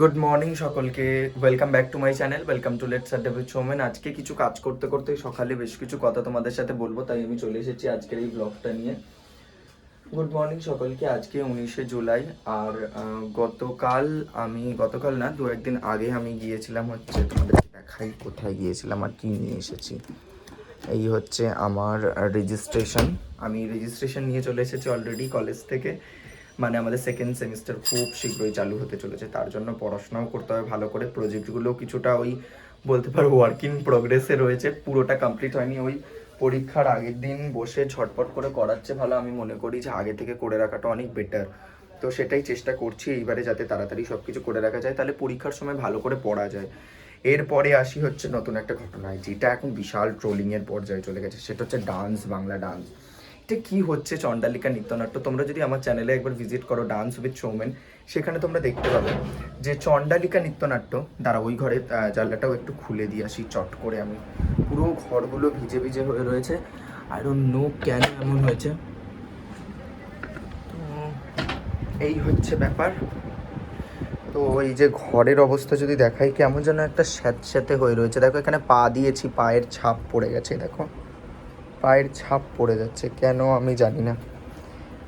Good morning সকলকে। Welcome back to my channel welcome to let's adda with Soumen আজকে কিছু কাজ করতে করতে সকালে বেশ কিছু কথা তোমাদের সাথে বলব, তাই আমি চলে এসেছি আজকের এই ব্লগটা নিয়ে। গুড মর্নিং সকলকে। আজকে উনিশে জুলাই, আর গতকাল আমি, গতকাল না, দু একদিন আগে আমি গিয়েছিলাম হচ্ছে তোমাদের দেখাই, কোথায় গিয়েছিলাম আর কি নিয়ে এসেছি। এই হচ্ছে আমার রেজিস্ট্রেশন আমি রেজিস্ট্রেশন নিয়ে চলে এসেছি অলরেডি কলেজ থেকে। মানে আমাদের সেকেন্ড সেমিস্টার খুব শীঘ্রই চালু হতে চলেছে। তার জন্য পড়াশোনাও করতে হবে, ভালো করে প্রজেক্টগুলো কিছুটা ওই বলতে পারো ওয়ার্ক ইন প্রোগ্রেসে রয়েছে। পুরোটা কমপ্লিট হয়নি, ওই পরীক্ষার আগের দিন বসে ঝটপট করে করাচ্ছে ভালো আমি মনে করি যে আগে থেকে করে রাখাটা অনেক বেটার তো সেটাই চেষ্টা করছি এইবারে যাতে তাড়াতাড়ি সব কিছু করে রাখা যায়, তাহলে পরীক্ষার সময় ভালো করে পড়া যায়। এরপরে আসি হচ্ছে নতুন একটা ঘটনায়, যেটা এখন বিশাল ট্রোলিংয়ের পর্যায়ে চলে গেছে, সেটা হচ্ছে ডান্স বাংলা ডান্স এটা কি হচ্ছে চণ্ডালিকা নৃত্যনাট্য? তোমরা যদি আমার চ্যানেলে একবার ভিজিট করো ডান্স উইথ সৌমেন সেখানে তোমরা দেখতে পাবে যে চণ্ডালিকা নৃত্যনাট্য দ্বারা ওই ঘরে জানলাটাও একটু খুলে দিয়ে আসি, চট করে আমি। পুরো ঘরগুলো ভিজে ভিজে হয়ে রয়েছে। আর নো কেন এমন হয়েছে। তো, এই হচ্ছে ব্যাপার। তো এই যে ঘরের অবস্থা যদি দেখাই, কেমন যেন একটা স্যাঁতস্যাঁতে হয়ে রয়েছে। দেখো এখানে পা দিয়েছি, পায়ের ছাপ পড়ে গেছে, দেখো। পায়ের ছাপ পড়ে যাচ্ছে, কেন আমি জানি না।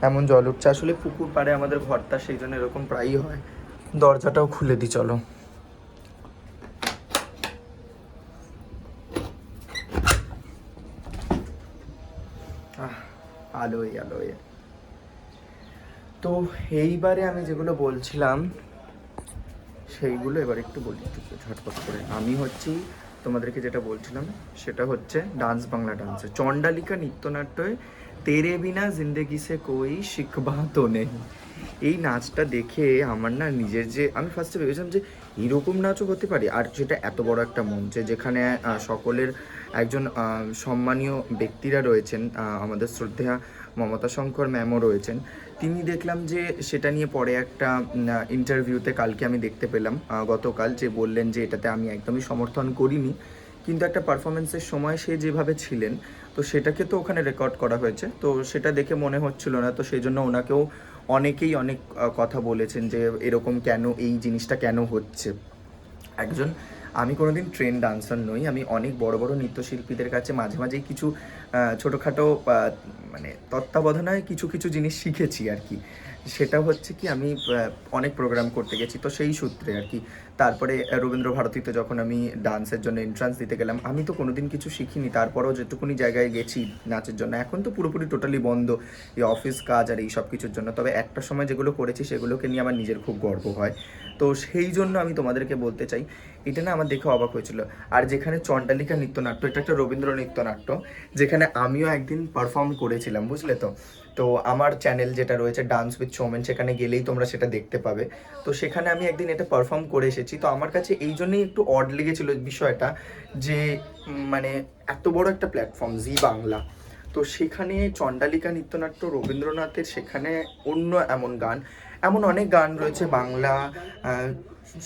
এমন জল উঠছে, আসলে পুকুর পাড়ে আমাদের ঘরটা সেই জন্য এরকম প্রায়ই হয়। দরজাটাও খুলে দিই, চলো। আলোয় আলোয়। তো এইবারে আমি যেগুলো বলছিলাম, সেইগুলো এবার একটু বলি ঝটপট করে। আমি হচ্ছি তোমাদেরকে যেটা বলছিলাম, সেটা হচ্ছে ডান্স বাংলা ডান্সে। চণ্ডালিকা নৃত্যনাট্যে তেরে বিনা জিন্দেগি সে কই শিখবা তো নেই। এই নাচটা দেখে আমার না নিজের যে, আমি ফার্স্টে ভেবেছিলাম যে এরকম নাচও হতে পারে, আর যেটা এত বড় একটা মঞ্চে যেখানে সকলের একজন সম্মানীয় ব্যক্তিরা রয়েছেন আমাদের শ্রদ্ধেয়া মমতা শঙ্কর ম্যামও রয়েছেন। তিনি দেখলাম যে সেটা নিয়ে পরে একটা ইন্টারভিউতে কালকে আমি দেখতে পেলাম গতকাল যে বললেন যে এটাতে আমি একদমই সমর্থন করিনি। কিন্তু একটা পারফরমেন্সের সময় সে যেভাবে ছিলেন, তো সেটাকে তো ওখানে রেকর্ড করা হয়েছে। তো সেটা দেখে মনে হচ্ছিল না, তো সেই জন্য ওনাকেও অনেকেই অনেক কথা বলেছেন যে এরকম কেন, এই জিনিসটা কেন হচ্ছে। একজন, আমি কোনোদিন ট্রেন ডান্সার নই, আমি অনেক বড় বড় নৃত্যশিল্পীদের কাছে মাঝে মাঝেই কিছু ছোটোখাটো মানে তত্ত্বাবধানায় কিছু কিছু জিনিস শিখেছি আর কি। সেটা হচ্ছে কি, আমি অনেক প্রোগ্রাম করতে গেছি, তো সেই সূত্রে আর কি। তারপরে রবীন্দ্র ভারতীতে যখন আমি ডান্সের জন্য এন্ট্রান্স দিতে গেলাম, আমি তো কোনোদিন কিছু শিখিনি, তারপরেও যেটুকুনি জায়গায় গেছি নাচের জন্য, এখন তো পুরোপুরি টোটালি বন্ধ, এই অফিস কাজ আর এই সব কিছুর জন্য। তবে একটা সময় যেগুলো করেছি, সেগুলোকে নিয়ে আমার নিজের খুব গর্ব হয়। তো সেই জন্য আমি তোমাদেরকে বলতে চাই, এটা না আমার দেখে অবাক হয়েছিল। আর যেখানে চণ্ডালিকা নৃত্যনাট্য, এটা একটা রবীন্দ্র নৃত্যনাট্য, যেখানে আমিও একদিন পারফর্ম করেছিলাম, বুঝলে তো? তো আমার চ্যানেল যেটা রয়েছে ডান্স উইথ শোমেন সেখানে গেলেই তোমরা সেটা দেখতে পাবে। তো সেখানে আমি একদিন এটা পারফর্ম করে এসেছি। তো আমার কাছে এই জন্যই একটু অড লেগেছিল বিষয়টা যে মানে এত বড় একটা প্ল্যাটফর্ম জি বাংলা। তো সেখানে চণ্ডালিকা নৃত্যনাট্য, রবীন্দ্রনাথের সেখানে অন্য এমন গান, এমন অনেক গান রয়েছে বাংলা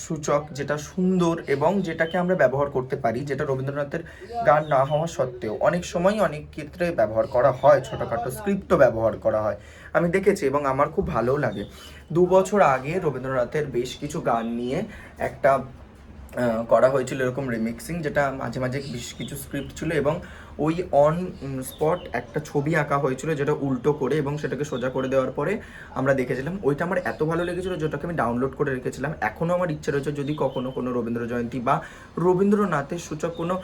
সূচক যেটা সুন্দর এবং যেটাকে আমরা ব্যবহার করতে পারি, যেটা রবীন্দ্রনাথের গান না হওয়া সত্ত্বেও অনেক সময় অনেক ক্ষেত্রে ব্যবহার করা হয়, ছোটোখাটো স্ক্রিপ্টও ব্যবহার করা হয়। আমি দেখেছি এবং আমার খুব ভালোও লাগে। দু বছর আগে রবীন্দ্রনাথের বেশ কিছু গান নিয়ে একটা করা হয়েছিল এরকম রিমিক্সিং যেটা মাঝে মাঝে বেশ কিছু স্ক্রিপ্ট ছিল এবং ওই অন স্পট একটা ছবি আঁকা হয়েছিল যেটা উল্টো করে এবং সেটাকে সোজা করে দেওয়ার পরে আমরা দেখেছিলাম। ওইটা আমার এত ভালো লেগেছিল যেটাকে আমি ডাউনলোড করে রেখেছিলাম। এখনও আমার ইচ্ছে রয়েছে যদি কখনো কোনো রবীন্দ্র জয়ন্তী বা রবীন্দ্রনাথের সূচক কোনো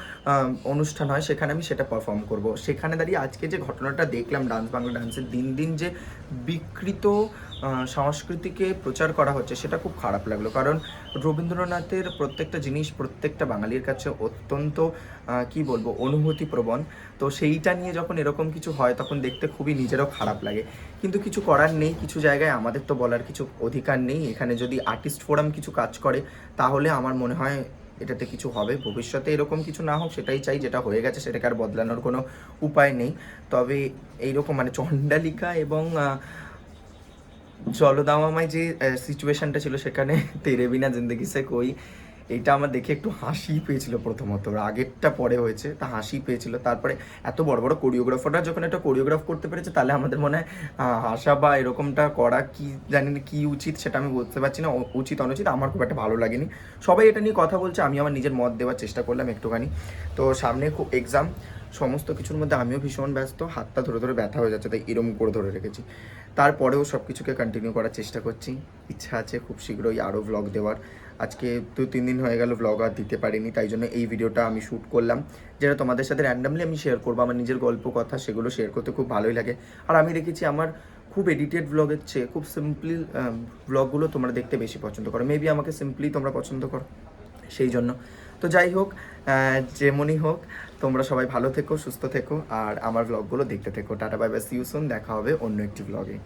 অনুষ্ঠান হয়, সেখানে আমি সেটা পারফর্ম করব। সেখানে দাঁড়িয়ে আজকে যে ঘটনাটা দেখলাম ডান্স বাংলা ডান্সের দিন দিন যে বিকৃত সংস্কৃতিকে প্রচার করা হচ্ছে, সেটা খুব খারাপ লাগল। কারণ রবীন্দ্রনাথের প্রত্যেকটা জিনিস প্রত্যেকটা বাঙালির কাছে অত্যন্ত কি বলব, অনুভূতিপ্রবণ। তো সেইটা নিয়ে যখন এরকম কিছু হয়, তখন দেখতে খুবই নিজেরও খারাপ লাগে। কিন্তু কিছু করার নেই, কিছু জায়গায় আমাদের তো বলার কিছু অধিকার নেই। এখানে যদি আর্টিস্ট ফোরাম কিছু কাজ করে, তাহলে আমার মনে হয় এটাতে কিছু হবে। ভবিষ্যতে এরকম কিছু না হোক, সেটাই চাই। যেটা হয়ে গেছে, সেটাকে আর বদলানোর কোনো উপায় নেই। তবে এইরকম মানে চণ্ডালিকা এবং জলদামামায় যে সিচুয়েশনটা ছিল, সেখানে তেরে বিনা জিন্দগি সে কই এইটা আমার দেখে একটু হাসি পেয়েছিল প্রথমত। আগেরটা পরে হয়েছে, তা হাসি পেয়েছিল। তারপরে এত বড় বড় কোরিওগ্রাফাররা যখন একটা কোরিওগ্রাফ করতে পেরেছে, তাহলে আমাদের মনে হয় হাসা বা এরকমটা করা কি জানি না কি উচিত সেটা আমি বলতে পারছি না উচিত, অনুচিত, আমার খুব একটা ভালো লাগেনি। সবাই এটা নিয়ে কথা বলছে আমি আমার নিজের মত দেওয়ার চেষ্টা করলাম একটুখানি। তো সামনে খুব এক্সাম সমস্ত কিছুর মধ্যে আমিও ভীষণ ব্যস্ত, হাতটা ধরে ধরে ব্যথা হয়ে যাচ্ছে, তাই এরম করে ধরে রেখেছি। তারপরেও সব কিছুকে কন্টিনিউ করার চেষ্টা করছি। ইচ্ছা আছে খুব শীঘ্রই আরও ভ্লগ দেওয়ার। আজকে দু, তিন দিন হয়ে গেল ভ্লগ আর দিতে পারিনি, তাই জন্য এই ভিডিওটা আমি শ্যুট করলাম, যেটা তোমাদের সাথে র্যান্ডামলি আমি শেয়ার করব, আমার নিজের গল্প, কথা সেগুলো শেয়ার করতে খুব ভালোই লাগে। আর আমি দেখেছি আমার খুব এডিটেড ভ্লগের চেয়ে খুব সিম্পলি ভ্লগগুলো তোমরা দেখতে বেশি পছন্দ করো। মেবি আমাকে সিম্পলি তোমরা পছন্দ করো, সেই জন্য। তো যাই হোক যেমনই হোক, তোমরা সবাই ভালো থেকো, সুস্থ থেকো, আর আমার ভ্লগগুলো দেখতে থেকো। Tata bye bye see you soon দেখা হবে অন্য একটি ভ্লগে